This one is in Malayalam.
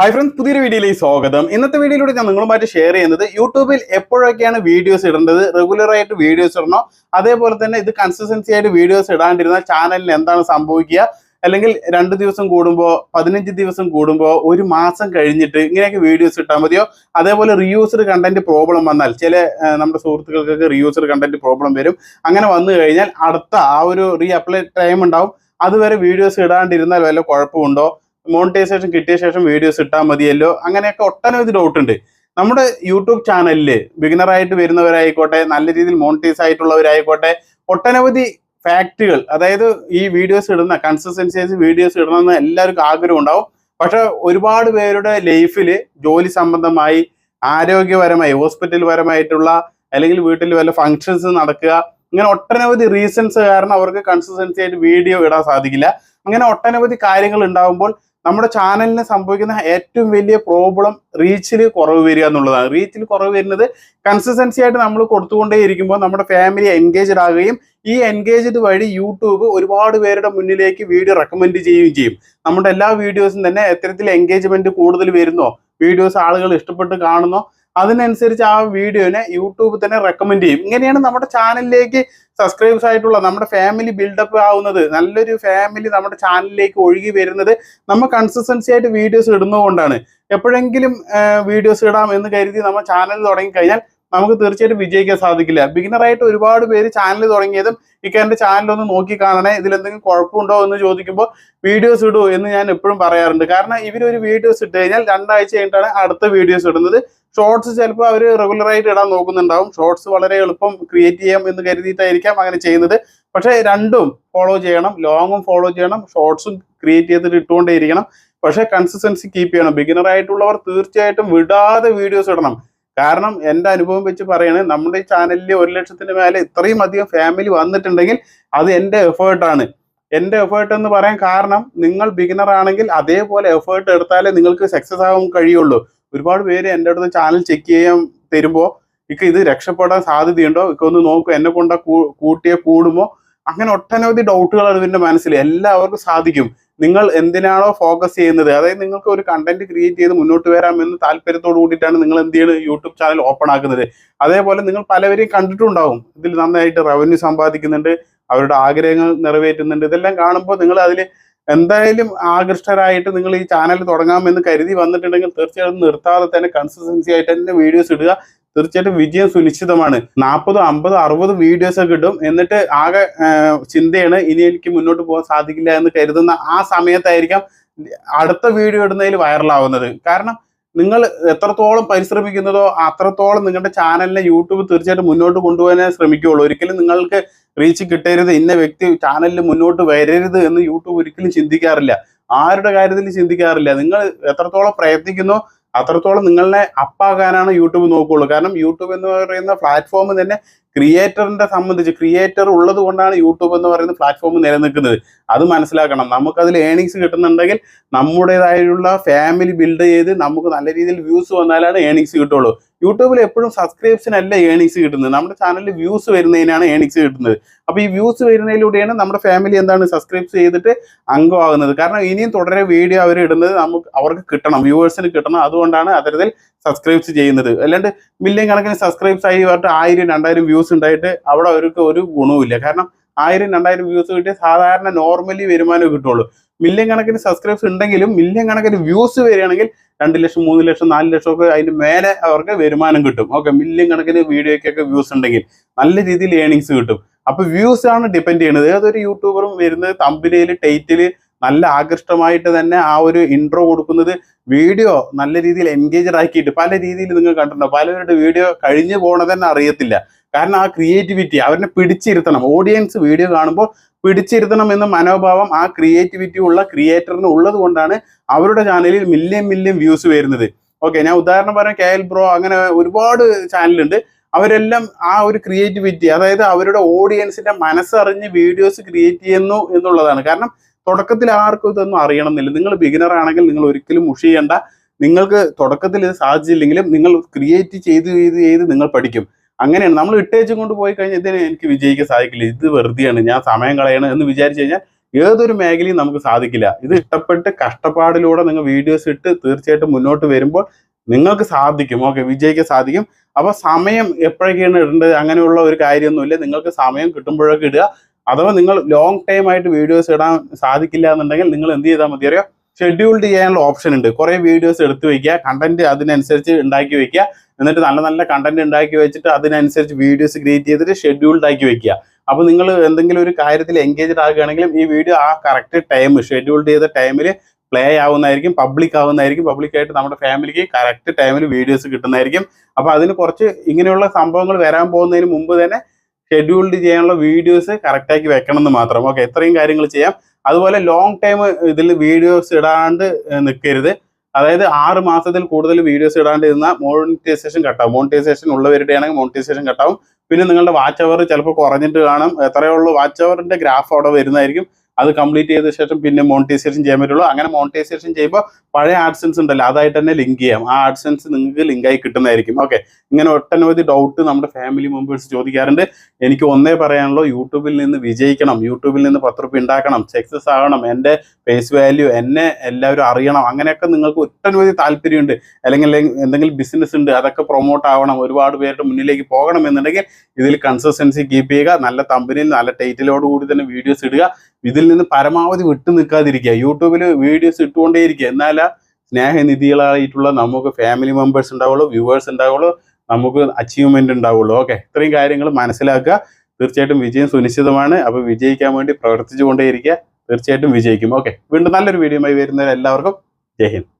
ഹായ് ഫ്രണ്ട്സ് പുതിയൊരു വീഡിയോയിലേക്ക് സ്വാഗതം. ഇന്നത്തെ വീഡിയോയിലൂടെ ഞാൻ നിങ്ങളുമായിട്ട് ഷെയർ ചെയ്യുന്നത് യൂട്യൂബിൽ എപ്പോഴൊക്കെയാണ് വീഡിയോസ് ഇടേണ്ടത്? റെഗുലറായിട്ട് വീഡിയോസ് ഇടണോ? അതേപോലെ തന്നെ ഇത് കൺസിസ്റ്റൻസി ആയിട്ട് വീഡിയോസ് ഇടാണ്ടിരുന്ന ചാനലിന് എന്താണ് സംഭവിക്കുക? അല്ലെങ്കിൽ രണ്ട് ദിവസം കൂടുമ്പോൾ പതിനഞ്ച് ദിവസം കൂടുമ്പോൾ ഒരു മാസം കഴിഞ്ഞിട്ട് ഇങ്ങനെയൊക്കെ വീഡിയോസ് ഇട്ടാൽ മതിയോ? അതേപോലെ റിയൂസ്ഡ് കണ്ടന്റ് പ്രോബ്ലം വന്നാൽ ചില നമ്മുടെ സുഹൃത്തുക്കൾക്കൊക്കെ റിയൂസ്ഡ് കണ്ടന്റ് പ്രോബ്ലം വരും. അങ്ങനെ വന്നു കഴിഞ്ഞാൽ അടുത്ത ആ ഒരു റീ അപ്ലൈ ടൈം ഉണ്ടാവും. അതുവരെ വീഡിയോസ് ഇടാണ്ടിരുന്നാൽ വല്ല കുഴപ്പമുണ്ടോ? മോണിറ്റൈസേഷൻ കിട്ടിയ ശേഷം വീഡിയോസ് ഇട്ടാൽ മതിയല്ലോ? അങ്ങനെയൊക്കെ ഒട്ടനവധി ഡൗട്ട് ഉണ്ട്. നമ്മുടെ യൂട്യൂബ് ചാനലിൽ ബിഗിനറായിട്ട് വരുന്നവരായിക്കോട്ടെ നല്ല രീതിയിൽ മോണിറ്റൈസ് ആയിട്ടുള്ളവരായിക്കോട്ടെ ഒട്ടനവധി ഫാക്റ്റുകൾ അതായത് ഈ വീഡിയോസ് ഇടുന്ന കൺസിസ്റ്റൻസി വീഡിയോസ് ഇടണമെന്ന് എല്ലാവർക്കും ആഗ്രഹം ഉണ്ടാവും പക്ഷെ ഒരുപാട് പേരുടെ ലൈഫിൽ ജോലി സംബന്ധമായി ആരോഗ്യപരമായി ഹോസ്പിറ്റൽ പരമായിട്ടുള്ള അല്ലെങ്കിൽ വീട്ടിൽ വല്ല ഫങ്ഷൻസ് നടക്കുക ഇങ്ങനെ ഒട്ടനവധി റീസൺസ് കാരണം അവർക്ക് കൺസിസ്റ്റൻസി ആയിട്ട് വീഡിയോ ഇടാൻ സാധിക്കില്ല. അങ്ങനെ ഒട്ടനവധി കാര്യങ്ങൾ ഉണ്ടാകുമ്പോൾ നമ്മുടെ ചാനലിന് സംഭവിക്കുന്ന ഏറ്റവും വലിയ പ്രോബ്ലം റീച്ചിൽ കുറവ് വരിക എന്നുള്ളതാണ്. റീച്ചിൽ കുറവ് വരുന്നത് കൺസിസ്റ്റൻസി ആയിട്ട് നമ്മൾ കൊടുത്തുകൊണ്ടേ ഇരിക്കുമ്പോൾ നമ്മുടെ ഫാമിലി എൻഗേജ്ഡ് ആകുകയും ഈ എൻഗേജ്ഡ് വഴി യൂട്യൂബ് ഒരുപാട് പേരുടെ മുന്നിലേക്ക് വീഡിയോ റെക്കമെൻഡ് ചെയ്യുകയും ചെയ്യും. നമ്മുടെ എല്ലാ വീഡിയോസും തന്നെ എത്തരത്തിൽ എൻഗേജ്മെന്റ് കൂടുതൽ വരുന്നോ? വീഡിയോസ് ആളുകൾ ഇഷ്ടപ്പെട്ട് കാണുന്നോ? അതിനനുസരിച്ച് ആ വീഡിയോനെ യൂട്യൂബ് തന്നെ റെക്കമെൻഡ് ചെയ്യും. ഇങ്ങനെയാണ് നമ്മുടെ ചാനലിലേക്ക് സബ്സ്ക്രൈബേഴ്സ് ആയിട്ടുള്ള നമ്മുടെ ഫാമിലി ബിൽഡപ്പ് ആവുന്നത്. നല്ലൊരു ഫാമിലി നമ്മുടെ ചാനലിലേക്ക് ഒഴുകി വരുന്നത്. നമ്മൾ കൺസിസ്റ്റൻസി ആയിട്ട് വീഡിയോസ് ഇടുന്നതുകൊണ്ടാണ്. എപ്പോഴെങ്കിലും വീഡിയോസ് ഇടാം എന്ന് കരുതി നമ്മൾ ചാനൽ തുടങ്ങിക്കഴിഞ്ഞാൽ നമുക്ക് തീർച്ചയായിട്ടും വിജയിക്കാൻ സാധിക്കില്ല. ബിഗിനറായിട്ട് ഒരുപാട് പേര് ചാനൽ തുടങ്ങിയതും ഇക്കാരന്റെ ചാനലൊന്ന് നോക്കി കാണണേ ഇതിലെന്തെങ്കിലും കുഴപ്പമുണ്ടോ എന്ന് ചോദിക്കുമ്പോൾ വീഡിയോസ് ഇടൂ എന്ന് ഞാൻ എപ്പോഴും പറയാറുണ്ട്. കാരണം ഇവരൊരു വീഡിയോസ് ഇട്ട് കഴിഞ്ഞാൽ രണ്ടാഴ്ച കഴിഞ്ഞിട്ടാണ് അടുത്ത വീഡിയോസ് ഇടുന്നത്. ഷോർട്സ് ചിലപ്പോൾ അവർ റെഗുലറായിട്ട് ഇടാൻ നോക്കുന്നുണ്ടാവും. ഷോർട്സ് വളരെ എളുപ്പം ക്രിയേറ്റ് ചെയ്യാം എന്ന് കരുതിയിട്ടായിരിക്കാം അങ്ങനെ ചെയ്യുന്നത്. പക്ഷേ രണ്ടും ഫോളോ ചെയ്യണം. ലോങ്ങും ഫോളോ ചെയ്യണം. ഷോർട്സും ക്രിയേറ്റ് ചെയ്തിട്ട് ഇട്ടുകൊണ്ടേ ഇരിക്കണം പക്ഷേ കൺസിസ്റ്റൻസി കീപ്പ് ചെയ്യണം. ബിഗിനർ ആയിട്ടുള്ളവർ തീർച്ചയായിട്ടും വിടാതെ വീഡിയോസ് ഇടണം. കാരണം എന്റെ അനുഭവം വെച്ച് പറയണേ നമ്മുടെ ഈ ചാനലിൽ ഒരു ലക്ഷത്തിന് മേലെ ഇത്രയും അധികം ഫാമിലി വന്നിട്ടുണ്ടെങ്കിൽ അത് എന്റെ എഫേർട്ടാണ് എന്റെ എഫേർട്ട് എന്ന് പറയാൻ കാരണം നിങ്ങൾ ബിഗിനർ ആണെങ്കിൽ അതേപോലെ എഫേർട്ട് എടുത്താലേ നിങ്ങൾക്ക് സക്സസ് ആകാൻ കഴിയുള്ളൂ. ഒരുപാട് പേര് എന്റെ അടുത്ത് ചാനൽ ചെക്ക് ചെയ്യാൻ തരുമ്പോൾ ഇക്ക ഇത് രക്ഷപ്പെടാൻ സാധ്യതയുണ്ടോ? ഇക്ക ഒന്ന് നോക്കൂ എന്നെ കൊണ്ട് കൂട്ടിയെ കൂടുമോ? അങ്ങനെ ഒട്ടനവധി ഡൗട്ടുകളാണ് ഇവരുടെ മനസ്സിൽ. എല്ലാവർക്കും സാധിക്കും. നിങ്ങൾ എന്തിനാണോ ഫോക്കസ് ചെയ്യുന്നത്? അതായത് നിങ്ങൾക്ക് ഒരു കണ്ടന്റ് ക്രിയേറ്റ് ചെയ്ത് മുന്നോട്ട് വരാമെന്ന് താല്പര്യത്തോട് കൂടിയിട്ടാണ് നിങ്ങൾ എന്ത് ചെയ്യുന്നത് യൂട്യൂബ് ചാനൽ ഓപ്പൺ ആക്കുന്നത്. അതേപോലെ നിങ്ങൾ പലവരെയും കണ്ടിട്ടുണ്ടാവും. ഇതിൽ നന്നായിട്ട് റവന്യൂ സമ്പാദിക്കുന്നുണ്ട്. അവരുടെ ആഗ്രഹങ്ങൾ നിറവേറ്റുന്നുണ്ട്. ഇതെല്ലാം കാണുമ്പോൾ നിങ്ങൾ അതിൽ എന്തായാലും ആകൃഷ്ടരായിട്ട് നിങ്ങൾ ഈ ചാനൽ തുടങ്ങാമെന്ന് കരുതി വന്നിട്ടുണ്ടെങ്കിൽ തീർച്ചയായിട്ടും നിർത്താതെ തന്നെ കൺസിസ്റ്റൻസി ആയിട്ട് തന്നെ വീഡിയോസ് ഇടുക. തീർച്ചയായിട്ടും വിജയം സുനിശ്ചിതമാണ്. നാൽപ്പതും അമ്പതും അറുപതും വീഡിയോസ് ഒക്കെ ഇടും. എന്നിട്ട് ആകെ ചിന്തയാണ് ഇനി എനിക്ക് മുന്നോട്ട് പോകാൻ സാധിക്കില്ല എന്ന് കരുതുന്ന ആ സമയത്തായിരിക്കാം അടുത്ത വീഡിയോ ഇടുന്നതിൽ വൈറലാവുന്നത് കാരണം നിങ്ങൾ എത്രത്തോളം പരിശ്രമിക്കുന്നതോ അത്രത്തോളം നിങ്ങളുടെ ചാനലിനെ യൂട്യൂബ് തീർച്ചയായിട്ടും മുന്നോട്ട് കൊണ്ടുപോകാനേ ശ്രമിക്കുകയുള്ളൂ. ഒരിക്കലും നിങ്ങൾക്ക് റീച്ച് കിട്ടരുത്. ഇന്ന വ്യക്തി ചാനലിൽ മുന്നോട്ട് വരരുത് എന്ന് യൂട്യൂബ് ഒരിക്കലും ചിന്തിക്കാറില്ല. ആരുടെ കാര്യത്തിൽ ചിന്തിക്കാറില്ല. നിങ്ങൾ എത്രത്തോളം പ്രയത്നിക്കുന്നോ അത്രത്തോളം നിങ്ങളെ അപ്പാകാനാണ് യൂട്യൂബ് നോക്കുകയുള്ളൂ. കാരണം യൂട്യൂബ് എന്ന് പറയുന്ന പ്ലാറ്റ്ഫോം തന്നെ ക്രിയേറ്ററിന്റെ സംബന്ധിച്ച് ക്രിയേറ്റർ ഉള്ളത് കൊണ്ടാണ് യൂട്യൂബ് എന്ന് പറയുന്ന പ്ലാറ്റ്ഫോം നിലനിൽക്കുന്നത്. അത് മനസ്സിലാക്കണം. നമുക്കതിൽ ഏണിങ്സ് കിട്ടുന്നുണ്ടെങ്കിൽ നമ്മുടേതായുള്ള ഫാമിലി ബിൽഡ് ചെയ്ത് നമുക്ക് നല്ല രീതിയിൽ വ്യൂസ് വന്നാലാണ് ഏണിങ്സ് കിട്ടുള്ളൂ. യൂട്യൂബിൽ എപ്പോഴും സബ്സ്ക്രിപ്ഷനല്ല ഏണിങ്സ് കിട്ടുന്നത്? നമ്മുടെ ചാനലിൽ വ്യൂസ് വരുന്നതിനാണ് ഏണിങ്സ് കിട്ടുന്നത്. അപ്പോൾ ഈ വ്യൂസ് വരുന്നതിലൂടെയാണ് നമ്മുടെ ഫാമിലി എന്താണ് സബ്സ്ക്രൈബ് ചെയ്തിട്ട് അംഗമാകുന്നത്. കാരണം ഇനിയും തുടരെ വീഡിയോ അവർ ഇടുന്നത് നമുക്ക് അവർക്ക് കിട്ടണം വ്യൂവേഴ്സിന് കിട്ടണം. അതുകൊണ്ടാണ് അത്തരത്തിൽ സബ്സ്ക്രൈബ്സ് ചെയ്യുന്നത്. അല്ലാണ്ട് മില്യൺ കണക്കിന് സബ്സ്ക്രൈബ്സ് ആയി പറഞ്ഞിട്ട് ആയിരം രണ്ടായിരം വ്യൂസ് ഉണ്ടായിട്ട് അവിടെ അവർക്ക് ഒരു ഗുണവുമില്ല. കാരണം ആയിരം രണ്ടായിരം വ്യൂസ് കിട്ടിയ സാധാരണ നോർമലി വരുമാനം കിട്ടുള്ളൂ. മില്യൺ കണക്കിന് സബ്സ്ക്രൈബ്സ് ഉണ്ടെങ്കിലും മില്യൺ കണക്കിന് വ്യൂസ് വരികയാണെങ്കിൽ രണ്ട് ലക്ഷം മൂന്ന് ലക്ഷം നാല് ലക്ഷം ഒക്കെ അതിന് മേലെ അവർക്ക് വരുമാനം കിട്ടും. ഓക്കെ മില്യൺ കണക്കിന് വീഡിയോയ്ക്കൊക്കെ വ്യൂസ് ഉണ്ടെങ്കിൽ നല്ല രീതിയിൽ ഏണിങ്സ് കിട്ടും. അപ്പൊ വ്യൂസ് ആണ് ഡിപെൻഡ് ചെയ്യുന്നത്. ഏതൊരു യൂട്യൂബറും വരുന്നത് തമ്പിലയിൽ ടൈറ്റിൽ നല്ല ആകൃഷ്ടമായിട്ട് തന്നെ ആ ഒരു ഇൻട്രോ കൊടുക്കുന്നത് വീഡിയോ നല്ല രീതിയിൽ എൻഗേജഡ് ആക്കിയിട്ട് പല രീതിയിൽ നിങ്ങൾ കണ്ടിട്ടുണ്ടോ? പലരുടെ വീഡിയോ കഴിഞ്ഞു പോകണത് തന്നെ അറിയത്തില്ല. കാരണം ആ ക്രിയേറ്റിവിറ്റി അവരെ പിടിച്ചിരുത്തണം. ഓഡിയൻസ് വീഡിയോ കാണുമ്പോൾ പിടിച്ചിരുത്തണം എന്ന മനോഭാവം ആ ക്രിയേറ്റിവിറ്റി ഉള്ള ക്രിയേറ്ററിന് ഉള്ളത് കൊണ്ടാണ് അവരുടെ ചാനലിൽ മില്യൺ മില്യൺ വ്യൂസ് വരുന്നത്. ഓക്കെ ഞാൻ ഉദാഹരണം പറയാം. കെ എൽ ബ്രോ അങ്ങനെ ഒരുപാട് ചാനലുണ്ട് അവരെല്ലാം ആ ഒരു ക്രിയേറ്റിവിറ്റി അതായത് അവരുടെ ഓഡിയൻസിന്റെ മനസ്സറിഞ്ഞ് വീഡിയോസ് ക്രിയേറ്റ് ചെയ്യുന്നു എന്നുള്ളതാണ്. കാരണം തുടക്കത്തിൽ ആർക്കും ഇതൊന്നും അറിയണമെന്നില്ല. നിങ്ങൾ ബിഗിനർ ആണെങ്കിൽ നിങ്ങൾ ഒരിക്കലും മുഷ് ചെയ്യേണ്ട. നിങ്ങൾക്ക് തുടക്കത്തിൽ ഇത് സാധിച്ചില്ലെങ്കിലും നിങ്ങൾ ക്രിയേറ്റ് ചെയ്ത് ചെയ്ത് ചെയ്ത് നിങ്ങൾ പഠിക്കും. അങ്ങനെയാണ്. നമ്മൾ ഇട്ടേച്ചും കൊണ്ട് പോയി കഴിഞ്ഞാൽ ഇതിന് എനിക്ക് വിജയിക്കാൻ സാധിക്കില്ല. ഇത് വെറുതെയാണ്. ഞാൻ സമയം കളയണം എന്ന് വിചാരിച്ചു കഴിഞ്ഞാൽ ഏതൊരു മേഖലയും നമുക്ക് സാധിക്കില്ല. ഇത് ഇഷ്ടപ്പെട്ട് കഷ്ടപ്പാടിലൂടെ നിങ്ങൾ വീഡിയോസ് ഇട്ട് തീർച്ചയായിട്ടും മുന്നോട്ട് വരുമ്പോൾ നിങ്ങൾക്ക് സാധിക്കും. ഓക്കെ വിജയിക്കാൻ സാധിക്കും. അപ്പൊ സമയം എപ്പോഴൊക്കെയാണ് ഇടേണ്ടത്? അങ്ങനെയുള്ള ഒരു കാര്യമൊന്നുമില്ല. നിങ്ങൾക്ക് സമയം കിട്ടുമ്പോഴൊക്കെ ഇടുക. അഥവാ നിങ്ങൾ ലോങ് ടൈം ആയിട്ട് വീഡിയോസ് ഇടാൻ സാധിക്കില്ല എന്നുണ്ടെങ്കിൽ നിങ്ങൾ എന്ത് ചെയ്താൽ മതി അറിയോ? ഷെഡ്യൂൾഡ് ചെയ്യാനുള്ള ഓപ്ഷൻ ഉണ്ട്. കുറേ വീഡിയോസ് എടുത്തു വയ്ക്കുക കണ്ടന്റ് അതിനനുസരിച്ച് ഉണ്ടാക്കി വയ്ക്കുക എന്നിട്ട് നല്ല നല്ല കണ്ടന്റ് ഉണ്ടാക്കി വെച്ചിട്ട് അതിനനുസരിച്ച് വീഡിയോസ് ക്രിയേറ്റ് ചെയ്തിട്ട് ഷെഡ്യൂൾഡ് ആക്കി വെക്കുക. അപ്പൊ നിങ്ങൾ എന്തെങ്കിലും ഒരു കാര്യത്തിൽ എൻഗേജ്ഡ് ആകുകയാണെങ്കിലും ഈ വീഡിയോ ആ കറക്റ്റ് ടൈം ഷെഡ്യൂൾഡ് ചെയ്ത ടൈമിൽ പ്ലേ ആവുന്നതായിരിക്കും പബ്ലിക് ആവുന്നതായിരിക്കും. പബ്ലിക് ആയിട്ട് നമ്മുടെ ഫാമിലിക്ക് കറക്റ്റ് ടൈമിൽ വീഡിയോസ് കിട്ടുന്നതായിരിക്കും. അപ്പൊ അതിന് കുറച്ച് ഇങ്ങനെയുള്ള സംഭവങ്ങൾ വരാൻ പോകുന്നതിന് മുമ്പ് തന്നെ ഷെഡ്യൂൾഡ് ചെയ്യാനുള്ള വീഡിയോസ് കറക്റ്റാക്കി വെക്കണം എന്ന് മാത്രം. ഓക്കെ ഇത്രയും കാര്യങ്ങൾ ചെയ്യാം. അതുപോലെ ലോങ് ടൈം ഇതിൽ വീഡിയോസ് ഇടാണ്ട് നിൽക്കരുത് അതായത് ആറ് മാസത്തിൽ കൂടുതൽ വീഡിയോസ് ഇടാണ്ട് ഇരുന്ന മോണിറ്റൈസേഷൻ കട്ടാവും മോണിറ്റൈസേഷൻ ഉള്ളവരുടെ ആണെങ്കിൽ മോണിറ്റൈസേഷൻ കട്ടാവും പിന്നെ നിങ്ങളുടെ വാച്ച് അവർ ചിലപ്പോൾ കുറഞ്ഞിട്ട് കാണും. എത്രയുള്ളൂ വാച്ച് അവറിന്റെ ഗ്രാഫ് അവിടെ വരുന്നതായിരിക്കും. അത് കംപ്ലീറ്റ് ചെയ്ത ശേഷം പിന്നെ മോണിറ്റൈസേഷൻ ചെയ്യാൻ പറ്റുള്ളൂ. അങ്ങനെ മോണിറ്റൈസേഷൻ ചെയ്യുമ്പോൾ പഴയ ആഡ്സൻസ് ഉണ്ടല്ലോ അതായിട്ട് തന്നെ ലിങ്ക് ചെയ്യാം. ആ ആഡ്സൻസ് നിങ്ങൾക്ക് ലിങ്കായി കിട്ടുന്നതായിരിക്കും. ഓക്കെ ഇങ്ങനെ ഒട്ടനവധി ഡൗട്ട് നമ്മുടെ ഫാമിലി മെമ്പേഴ്സ് ചോദിക്കാറുണ്ട്. എനിക്ക് ഒന്നേ പറയാനുള്ളൂ യൂട്യൂബിൽ നിന്ന് വിജയിക്കണം. യൂട്യൂബിൽ നിന്ന് പത്ത് റുപ്യ ഉണ്ടാക്കണം. സക്സസ് ആകണം. എന്റെ ഫേസ് വാല്യൂ എന്നെ എല്ലാവരും അറിയണം. അങ്ങനെയൊക്കെ നിങ്ങൾക്ക് ഒട്ടനവധി താല്പര്യമുണ്ട്. അല്ലെങ്കിൽ എന്തെങ്കിലും ബിസിനസ് ഉണ്ട് അതൊക്കെ പ്രൊമോട്ട് ആവണം. ഒരുപാട് പേരുടെ മുന്നിലേക്ക് പോകണം എന്നുണ്ടെങ്കിൽ ഇതിൽ കൺസിസ്റ്റൻസി കീപ്പ് ചെയ്യുക. നല്ല തമ്പനിയിൽ നല്ല ടൈറ്റിലോട് കൂടി തന്നെ വീഡിയോസ് ഇടുക. ഇതിൽ നിന്ന് പരമാവധി വിട്ടു നിൽക്കാതിരിക്കുക. യൂട്യൂബിൽ വീഡിയോസ് ഇട്ടുകൊണ്ടേയിരിക്കുക. എന്നാലാ സ്നേഹനിധികളായിട്ടുള്ള നമുക്ക് ഫാമിലി മെമ്പേഴ്സ് ഉണ്ടാവുള്ളൂ വ്യൂവേഴ്സ് ഉണ്ടാവുള്ളൂ നമുക്ക് അച്ചീവ്മെന്റ് ഉണ്ടാവുള്ളൂ. ഓക്കെ ഇത്രയും കാര്യങ്ങൾ മനസ്സിലാക്കുക. തീർച്ചയായിട്ടും വിജയം സുനിശ്ചിതമാണ്. അപ്പോൾ വിജയിക്കാൻ വേണ്ടി പ്രവർത്തിച്ചുകൊണ്ടേയിരിക്കുക. തീർച്ചയായിട്ടും വിജയിക്കും. ഓക്കെ വീണ്ടും നല്ലൊരു വീഡിയോ വീഡിയോയുമായി വരുന്നവരെല്ലാവർക്കും ജയ് ഹിന്ദ്.